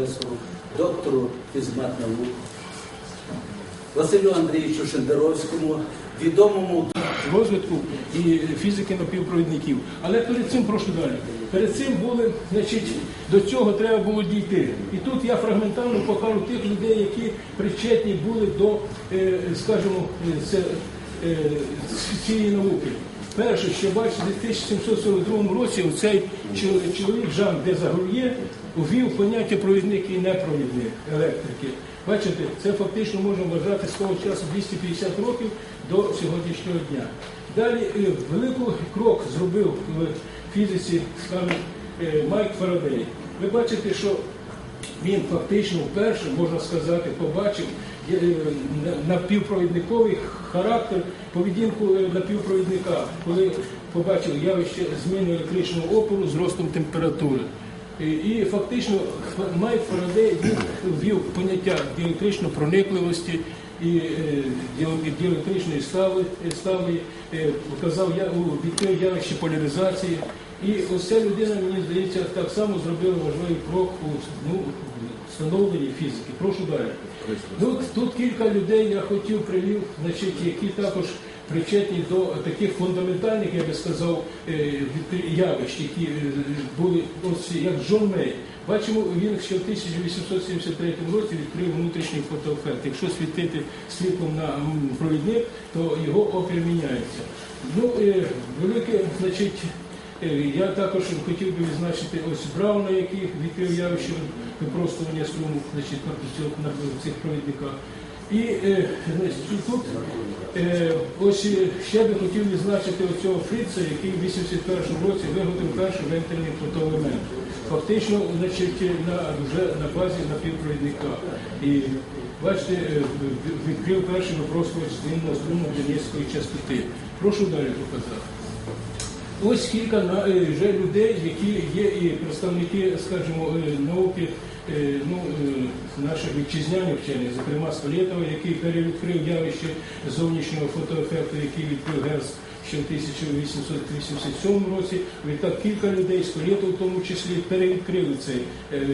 професору, доктору фізмат наук, Василю Андрійовичу Шендеровському, відомому розвитку і фізики напівпровідників. Але перед цим прошу далі. Перед цим були, значить, до цього треба було дійти. І тут я фрагментарно покажу тих людей, які причетні були до, е, скажімо, е, е, цієї науки. Перше, що бачите, в 1742 році цей чоловік Жан де Загур'є увів поняття провідник і непровідник електрики. Бачите, це фактично можна вважати з того часу 250 років до сьогоднішнього дня. Далі е, великий крок зробив в фізиці е, Майк Фарадей. Ви бачите, що він фактично вперше, можна сказати, побачив е, напівпровідниковий характер, поведінку напівпровідника, коли побачив явище зміни електричного опору з ростом температури. І- фактично Майк Фарадей ввів поняття діелектричної проникливості і е, діелектричної стави, стави е, показав відкрив явище поляризації. І ось ця людина, мені здається, так само зробила важливий крок у ну, встановленні фізики. Прошу далі. Ну, тут кілька людей я хотів привів, значить, які також причетні до таких фундаментальних, я би сказав, е, явищ, які е, були ось як Джон. Бачимо, він ще в 1873 році відкрив внутрішній фотоефект. Якщо світити світлом на провідник, то його опір міняється. Ну, е, велике, значить, Я також хотів би відзначити ось Брауна, який відкрив явище випростування струму значить, на цих провідниках. І е, значить, тут е, ось е, ще би хотів відзначити оцього Фріца, який в 81-му році виготовив перший вентильний фотоелемент. Фактично, значить, на, вже на базі напівпровідника. І бачите, відкрив перший випростувач змінного струму Донецької частоти. Прошу далі показати. Ось кілька вже людей, які є і представники, скажімо, науки, ну, е, наших вітчизняних вчених, зокрема Столєтова, який перевідкрив явище зовнішнього фотоефекту, який відкрив Герц ще в 1887 році. Відтак кілька людей, Столєтов в тому числі, перевідкрили цей, е,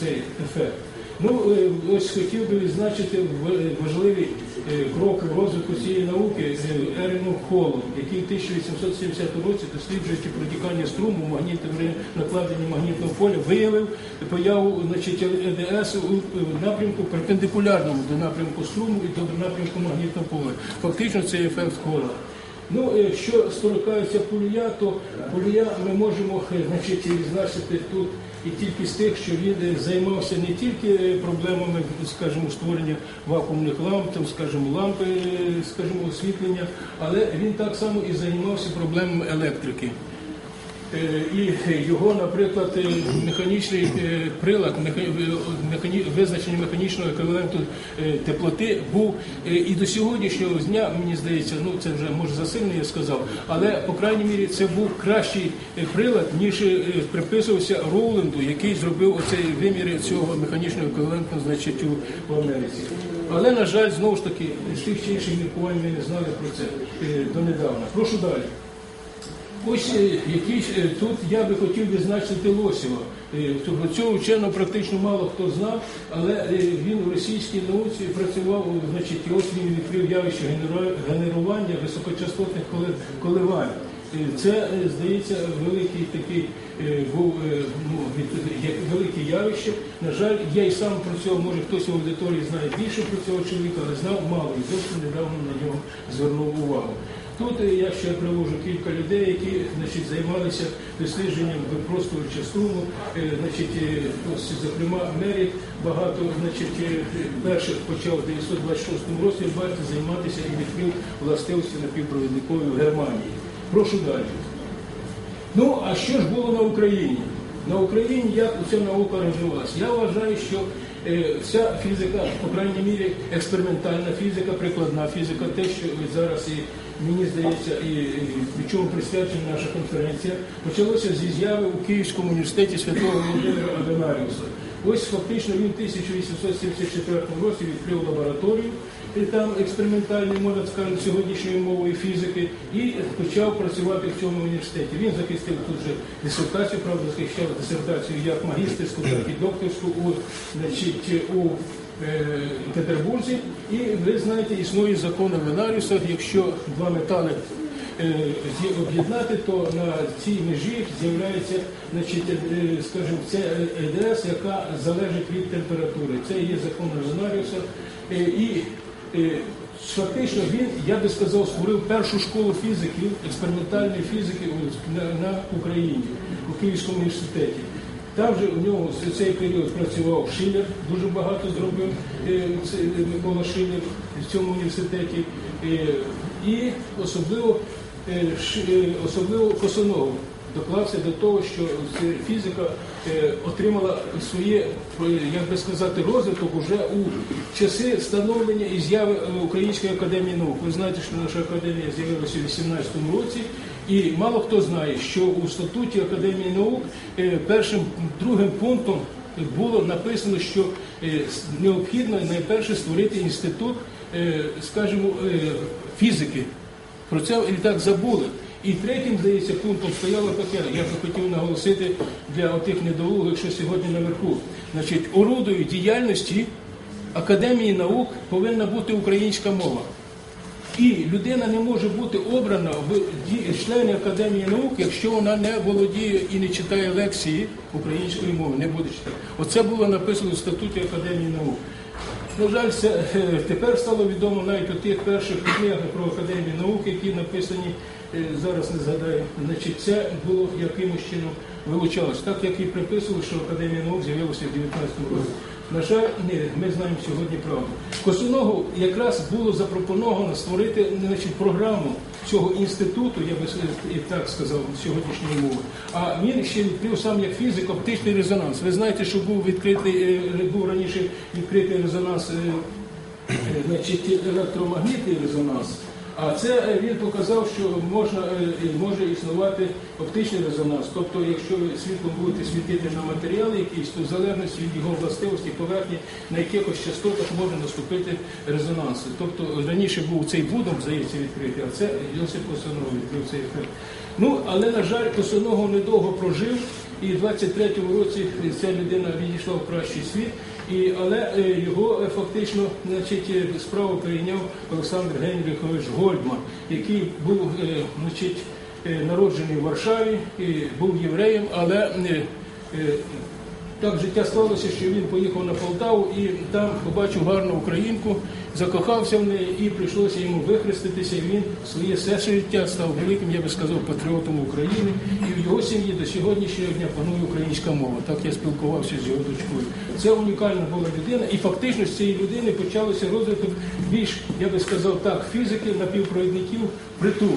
цей ефект. Ну, е, ось хотів би відзначити в- важливий е, крок у розвитку цієї науки е, Еріну Холлу, який в 1870 році, досліджуючи протікання струму, магнітом накладення магнітного поля, виявив появу значить, ЕДС у напрямку перпендикулярному до напрямку струму і до напрямку магнітного поля. Фактично це ефект Холла. Ну, е, що стосується полія, то полія ми можемо е, значить, відзначити тут і тільки з тих, що він е, займався не тільки проблемами, скажімо, створення вакуумних ламп, там, скажімо, лампи, е, скажімо, освітлення, але він так само і займався проблемами електрики. Е, І його, наприклад, е, механічний е, прилад, визначення механічного еквіваленту теплоти був і до сьогоднішнього дня, мені здається, ну це вже може засильно я сказав, але по крайній мірі це був кращий прилад, ніж приписувався Роуленду, який зробив оцей виміри цього механічного еквіваленту, значить, у Америці. Але, на жаль, знову ж таки, з тих чи інших міркувань ми не знали про це донедавна. Прошу далі. Ось е, якийсь е, тут я би хотів відзначити Лосєва. Е, то Про цього вченого практично мало хто знав, але він в російській науці працював, значить, ось він відкрив явище генерування високочастотних коливань. Це, здається, великий такий був ну, як велике явище. На жаль, я і сам про цього, може хтось у аудиторії знає більше про цього чоловіка, але знав мало і досить недавно на нього звернув увагу. Тут я ще привожу кілька людей, які значить, займалися дослідженням випростувача струму. Е, Значить, е, зокрема, Меріт багато значить, е, перших почав в 926 році бачите, займатися і відкрив властивості напівпровідникової в Германії. Прошу далі. Ну, а що ж було на Україні? На Україні як ця наука розвивалася? Я вважаю, що вся фізика, по крайній мірі, експериментальна фізика, прикладна фізика, те, що зараз і мені здається, і, від чому присвячена наша конференція, почалося зі зяви у Київському університеті святого Володимира Авенаріуса. Ось фактично він в 1874 році відкрив лабораторію там експериментальною, можна сказати, сьогоднішньою мовою фізики, і почав працювати в цьому університеті. Він захистив тут же дисертацію, правда, захищав дисертацію як магістерську, так і докторську у, значить, у е, Петербурзі. І ви знаєте, існує закон Менаріуса, якщо два метали е, об'єднати, то на цій межі з'являється, значить, е, скажімо, це ЕДС, яка залежить від температури. Це є закон Розенаріуса. Е, І фактично він, я би сказав, створив першу школу фізиків, експериментальної фізики на, Україні, у Київському університеті. Там же у нього в цей період працював Шиллер, дуже багато зробив е, е, Микола Шиллер в цьому університеті. Е, І особливо, е, е, особливо Косонов доклався до того, що фізика е, отримала своє, е, як би сказати, розвиток уже у часи становлення і зяви е, Української академії наук. Ви знаєте, що наша академія з'явилася у 18 році. І мало хто знає, що у статуті Академії наук першим другим пунктом було написано, що необхідно найперше створити інститут, скажімо, фізики. Про це і так забули. І третім, здається, пунктом стояло таке, я би хотів наголосити для отих недолугих, що сьогодні наверху. Значить, орудою діяльності Академії наук повинна бути українська мова. І людина не може бути обрана в члени Академії наук, якщо вона не володіє і не читає лекції української мови, не буде читати. Оце було написано в статуті Академії наук. На жаль, е, тепер стало відомо навіть у тих перших книгах про Академію наук, які написані, зараз не згадаю, значить, це було якимось чином вилучалось, так як і приписували, що Академія наук з'явилася в 19 році. На жаль, ні, ми знаємо сьогодні правду. Косуногу якраз було запропоновано створити значить, програму цього інституту, я би так сказав, сьогоднішньої мови. А він ще відкрив сам як фізик оптичний резонанс. Ви знаєте, що був відкритий, е, був раніше відкритий резонанс, е, е, значить, електромагнітний резонанс. А це е, він показав, що можна, е, може існувати оптичний резонанс. Тобто, якщо ви світлом будете світити на матеріали якісь, то в залежності від його властивості поверхні на якихось частотах може наступити резонанс. Тобто раніше був цей будом, здається, відкритий, а це Йосип Косонов відкрив цей ефект. Ну, але, на жаль, Косоного недовго прожив, і в 23-му році ця людина відійшла в кращий світ. І, але е, його е, фактично значить, е, справу прийняв Олександр Генріхович Гольдман, який був значить, народжений в Варшаві, і був євреєм, але так життя склалося, що він поїхав на Полтаву і там побачив гарну українку, закохався в неї і прийшлося йому вихреститися. І він своє все життя став великим, я би сказав, патріотом України. І в його сім'ї до сьогоднішнього дня панує українська мова. Так я спілкувався з його дочкою. Це унікальна була людина, і фактично з цієї людини почався розвиток більш, я би сказав так, фізики, напівпровідників, притул.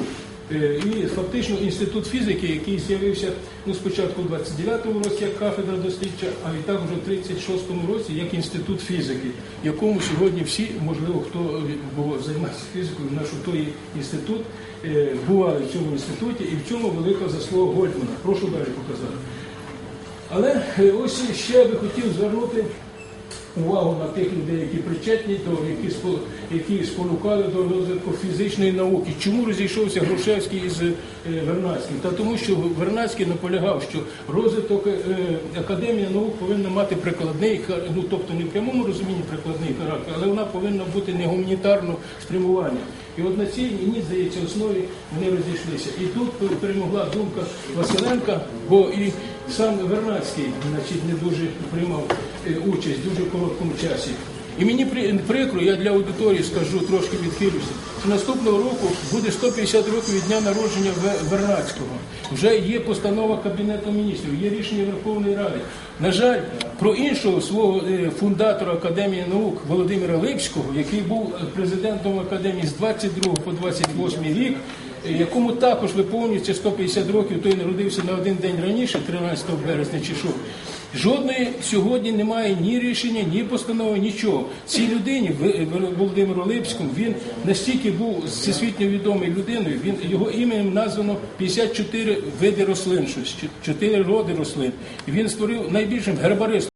Е, І фактично інститут фізики, який з'явився ну, спочатку в 29-му році як кафедра дослідження, а відтак вже в 36-му році як інститут фізики, якому сьогодні всі, можливо, хто бо займається фізикою, наш той інститут, е, бували в цьому інституті, і в цьому велика заслуга Гольдмана. Прошу далі показати. Але е, ось ще я би хотів звернути увагу на тих людей, які причетні до які які спонукали до розвитку фізичної науки. Чому розійшовся Грушевський із е, Вернадським? Та тому, що Вернадський наполягав, що розвиток е, академія наук повинна мати прикладний ну тобто не в прямому розумінні прикладний характер, але вона повинна бути не гуманітарно спрямування. І от на цій мені здається основі вони розійшлися. І тут перемогла думка Василенка, бо і сам Вернадський значить, не дуже приймав е, участь в дуже короткому часі. І мені прикро, я для аудиторії скажу, трошки відхилюся, наступного року буде 150 років від дня народження Ве- Вернадського. Вже є постанова Кабінету міністрів, є рішення Верховної Ради. На жаль, про іншого свого е, фундатора Академії наук Володимира Липського, який був е, президентом Академії з 22 по 28 рік, якому також виповнюється 150 років, той народився на один день раніше, 13 березня чи що. Жодної сьогодні немає ні рішення, ні постанови, нічого. Цій людині, Ви- Володимиру Липському, він настільки був всесвітньо відомою людиною, він його іменем названо 54 види рослин, щось, 4 роди рослин. І він створив найбільшим гербаристом.